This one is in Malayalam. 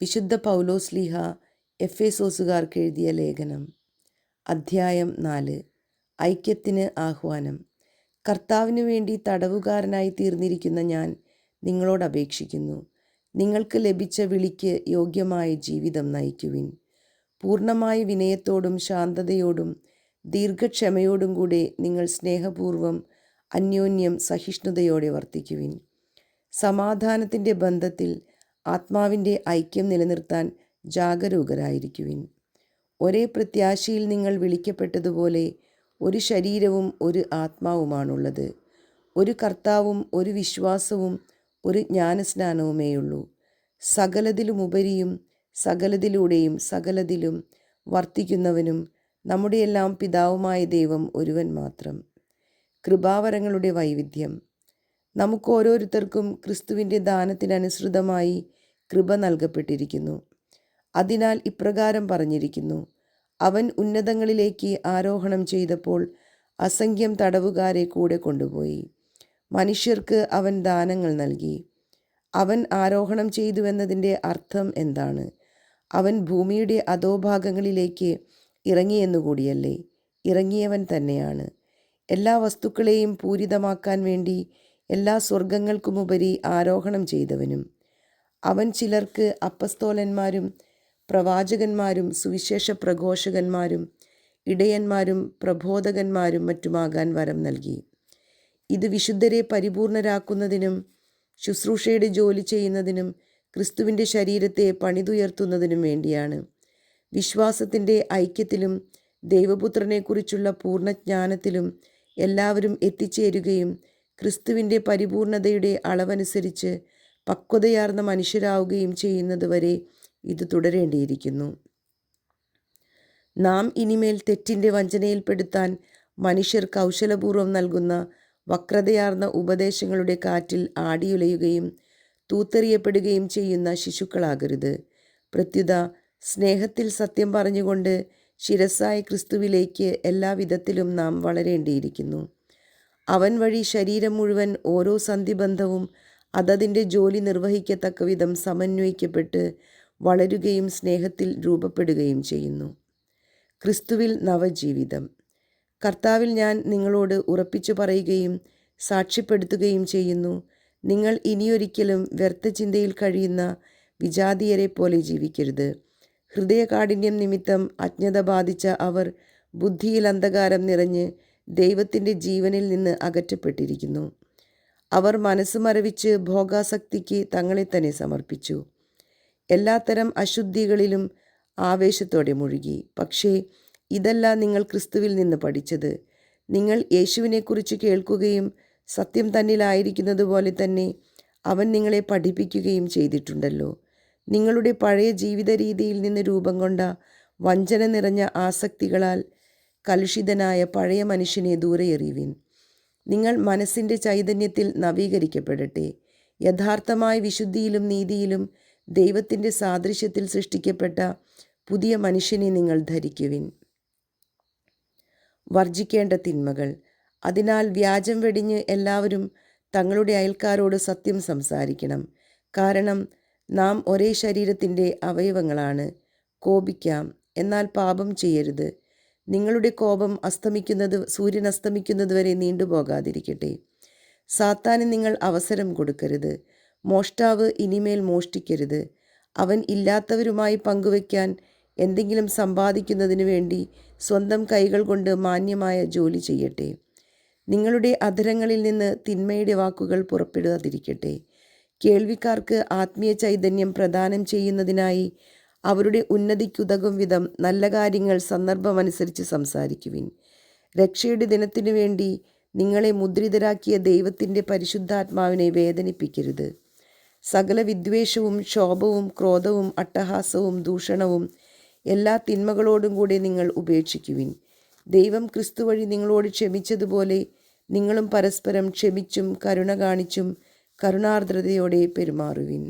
വിശുദ്ധ പൗലോസ് ലീഹ എഫ് എ സോസുകാർക്ക് എഴുതിയ ലേഖനം. അധ്യായം നാല്. ഐക്യത്തിന് ആഹ്വാനം. കർത്താവിനു വേണ്ടി തടവുകാരനായി തീർന്നിരിക്കുന്ന ഞാൻ നിങ്ങളോട് അപേക്ഷിക്കുന്നു. നിങ്ങൾക്ക് ലഭിച്ച വിളിക്ക് യോഗ്യമായ ജീവിതം നയിക്കുവിൻ. പൂർണമായ വിനയത്തോടും ശാന്തതയോടും ദീർഘക്ഷമയോടും കൂടെ നിങ്ങൾ സ്നേഹപൂർവം അന്യോന്യം സഹിഷ്ണുതയോടെ വർത്തിക്കുവിൻ. സമാധാനത്തിന്റെ ബന്ധത്തിൽ ആത്മാവിന്റെ ഐക്യം നിലനിർത്താൻ ജാഗരൂകരായിരിക്കുവിൻ. ഒരേ പ്രത്യാശയിൽ നിങ്ങൾ വിളിക്കപ്പെട്ടതുപോലെ ഒരു ശരീരവും ഒരു ആത്മാവുമാണുള്ളത്. ഒരു കർത്താവും ഒരു വിശ്വാസവും ഒരു ജ്ഞാനസ്നാനവുമേയുള്ളൂ. സകലതിലുമുപരിയും സകലതിലൂടെയും സകലതിലും വർത്തിക്കുന്നവനും നമ്മുടെയെല്ലാം പിതാവുമായ ദൈവം ഒരുവൻ മാത്രം. കൃപാവരങ്ങളുടെ വൈവിധ്യം. നമുക്ക് ഓരോരുത്തർക്കും ക്രിസ്തുവിന്റെ ദാനത്തിനനുസൃതമായി കൃപ നൽകപ്പെട്ടിരിക്കുന്നു. അതിനാൽ ഇപ്രകാരം പറഞ്ഞിരിക്കുന്നു. അവൻ ഉന്നതങ്ങളിലേക്ക് ആരോഹണം ചെയ്തപ്പോൾ അസംഖ്യം തടവുകാരെ കൂടെ കൊണ്ടുപോയി. മനുഷ്യർക്ക് അവൻ ദാനങ്ങൾ നൽകി. അവൻ ആരോഹണം ചെയ്തുവെന്നതിന്റെ അർത്ഥം എന്താണ്? അവൻ ഭൂമിയുടെ അധോഭാഗങ്ങളിലേക്ക് ഇറങ്ങിയെന്നുകൂടിയല്ലേ? ഇറങ്ങിയവൻ തന്നെയാണ്. എല്ലാ വസ്തുക്കളെയും പൂരിതമാക്കാൻ വേണ്ടി എല്ലാ സ്വർഗങ്ങൾക്കുമുപരി ആരോഹണം ചെയ്തവനും. അവൻ ചിലർക്ക് അപ്പസ്തോലന്മാരും പ്രവാചകന്മാരും സുവിശേഷ പ്രഘോഷകന്മാരും ഇടയന്മാരും പ്രബോധകന്മാരും മറ്റുമാകാൻ വരം നൽകി. ഇത് വിശുദ്ധരെ പരിപൂർണരാക്കുന്നതിനും ശുശ്രൂഷയുടെ ജോലി ചെയ്യുന്നതിനും ക്രിസ്തുവിന്റെ ശരീരത്തെ പണിതുയർത്തുന്നതിനും വേണ്ടിയാണ്. വിശ്വാസത്തിന്റെ ഐക്യത്തിലും ദൈവപുത്രനെക്കുറിച്ചുള്ള പൂർണജ്ഞാനത്തിലും എല്ലാവരും എത്തിച്ചേരുകയും ക്രിസ്തുവിന്റെ പരിപൂർണതയുടെ അളവനുസരിച്ച് പക്വതയാർന്ന മനുഷ്യരാവുകയും ചെയ്യുന്നതുവരെ ഇത് തുടരേണ്ടിയിരിക്കുന്നു. നാം ഇനിമേൽ തെറ്റിന്റെ വഞ്ചനയിൽപ്പെടുത്താൻ മനുഷ്യർ കൗശലപൂർവം നൽകുന്ന വക്രതയാർന്ന ഉപദേശങ്ങളുടെ കാറ്റിൽ ആടിയുലയുകയും തൂത്തെറിയപ്പെടുകയും ചെയ്യുന്ന ശിശുക്കളാകരുത്. പ്രത്യുത സ്നേഹത്തിൽ സത്യം പറഞ്ഞുകൊണ്ട് ശിരസായ ക്രിസ്തുവിലേക്ക് എല്ലാവിധത്തിലും നാം വളരേണ്ടിയിരിക്കുന്നു. അവൻ വഴി ശരീരം മുഴുവൻ ഓരോ സന്ധിബന്ധവും അതതിന്റെ ജോലി നിർവഹിക്കത്തക്ക വിധം സമന്വയിക്കപ്പെട്ട് വളരുകയും സ്നേഹത്തിൽ രൂപപ്പെടുകയും ചെയ്യുന്നു. ക്രിസ്തുവിൽ നവജീവിതം. കർത്താവിൽ ഞാൻ നിങ്ങളോട് ഉറപ്പിച്ചു പറയുകയും സാക്ഷ്യപ്പെടുത്തുകയും ചെയ്യുന്നു. നിങ്ങൾ ഇനിയൊരിക്കലും വ്യർത്ഥചിന്തയിൽ കഴിയുന്ന വിജാതീയരെ പോലെ ജീവിക്കരുത്. ഹൃദയകാഠിന്യം നിമിത്തം അജ്ഞത ബാധിച്ച അവർ ബുദ്ധിയിൽ അന്ധകാരം നിറഞ്ഞ് ദൈവത്തിന്റെ ജീവനിൽ നിന്ന് അകറ്റപ്പെട്ടിരിക്കുന്നു. അവർ മനസ്സ് മരവിച്ച് ഭോഗാസക്തിക്ക് തങ്ങളെ തന്നെ സമർപ്പിച്ചു. എല്ലാത്തരം അശുദ്ധികളിലും ആവേശത്തോടെ മുഴുകി. പക്ഷേ ഇതല്ല നിങ്ങൾ ക്രിസ്തുവിൽ നിന്ന് പഠിച്ചത്. നിങ്ങൾ യേശുവിനെക്കുറിച്ച് കേൾക്കുകയും സത്യം തന്നിലായിരിക്കുന്നത് പോലെ തന്നെ അവൻ നിങ്ങളെ പഠിപ്പിക്കുകയും ചെയ്തിട്ടുണ്ടല്ലോ. നിങ്ങളുടെ പഴയ ജീവിത രീതിയിൽ നിന്ന് രൂപം കൊണ്ട വഞ്ചന നിറഞ്ഞ ആസക്തികളാൽ കലുഷിതനായ പഴയ മനുഷ്യനെ ദൂരെ എറിയുവിൻ നിങ്ങൾ മനസ്സിന്റെ ചൈതന്യത്തിൽ നവീകരിക്കപ്പെടട്ടെ. യഥാർത്ഥമായ വിശുദ്ധിയിലും നീതിയിലും ദൈവത്തിന്റെ സാദൃശ്യത്തിൽ സൃഷ്ടിക്കപ്പെട്ട പുതിയ മനുഷ്യനെ നിങ്ങൾ ധരിക്കുവിൻ. വർജിക്കേണ്ട തിന്മകൾ. അതിനാൽ വ്യാജം വെടിഞ്ഞ് എല്ലാവരും തങ്ങളുടെ അയൽക്കാരോട് സത്യം സംസാരിക്കണം. കാരണം നാം ഒരേ ശരീരത്തിന്റെ അവയവങ്ങളാണ്. കോപിക്കാം. എന്നാൽ പാപം ചെയ്യരുത്. നിങ്ങളുടെ കോപം അസ്തമിക്കുന്നത് സൂര്യൻ അസ്തമിക്കുന്നത് വരെ നീണ്ടുപോകാതിരിക്കട്ടെ. സാത്താന് നിങ്ങൾ അവസരം കൊടുക്കരുത്. മോഷ്ടാവ് ഇനിമേൽ മോഷ്ടിക്കരുത്. അവൻ ഇല്ലാത്തവരുമായി പങ്കുവയ്ക്കാൻ എന്തെങ്കിലും സമ്പാദിക്കുന്നതിന് വേണ്ടി സ്വന്തം കൈകൾ കൊണ്ട് മാന്യമായ ജോലി ചെയ്യട്ടെ. നിങ്ങളുടെ അധരങ്ങളിൽ നിന്ന് തിന്മയുടെ വാക്കുകൾ പുറപ്പെടാതിരിക്കട്ടെ. കേൾവിക്കാർക്ക് ആത്മീയ ചൈതന്യം പ്രദാനം ചെയ്യുന്നതിനായി അവരുടെ ഉന്നതിക്കുതകും വിധം നല്ല കാര്യങ്ങൾ സന്ദർഭമനുസരിച്ച് സംസാരിക്കുവിൻ. രക്ഷയുടെ ദിനത്തിനു വേണ്ടി നിങ്ങളെ മുദ്രിതരാക്കിയ ദൈവത്തിന്റെ പരിശുദ്ധാത്മാവിനെ വേദനിപ്പിക്കരുത്. സകല വിദ്വേഷവും ക്ഷോഭവും ക്രോധവും അട്ടഹാസവും ദൂഷണവും എല്ലാ തിന്മകളോടും കൂടി നിങ്ങൾ ഉപേക്ഷിക്കുവിൻ. ദൈവം ക്രിസ്തു വഴി നിങ്ങളോട് ക്ഷമിച്ചതുപോലെ നിങ്ങളും പരസ്പരം ക്ഷമിച്ചും കരുണ കാണിച്ചും கருணார்திரதையோடே பெருமாறுவின்.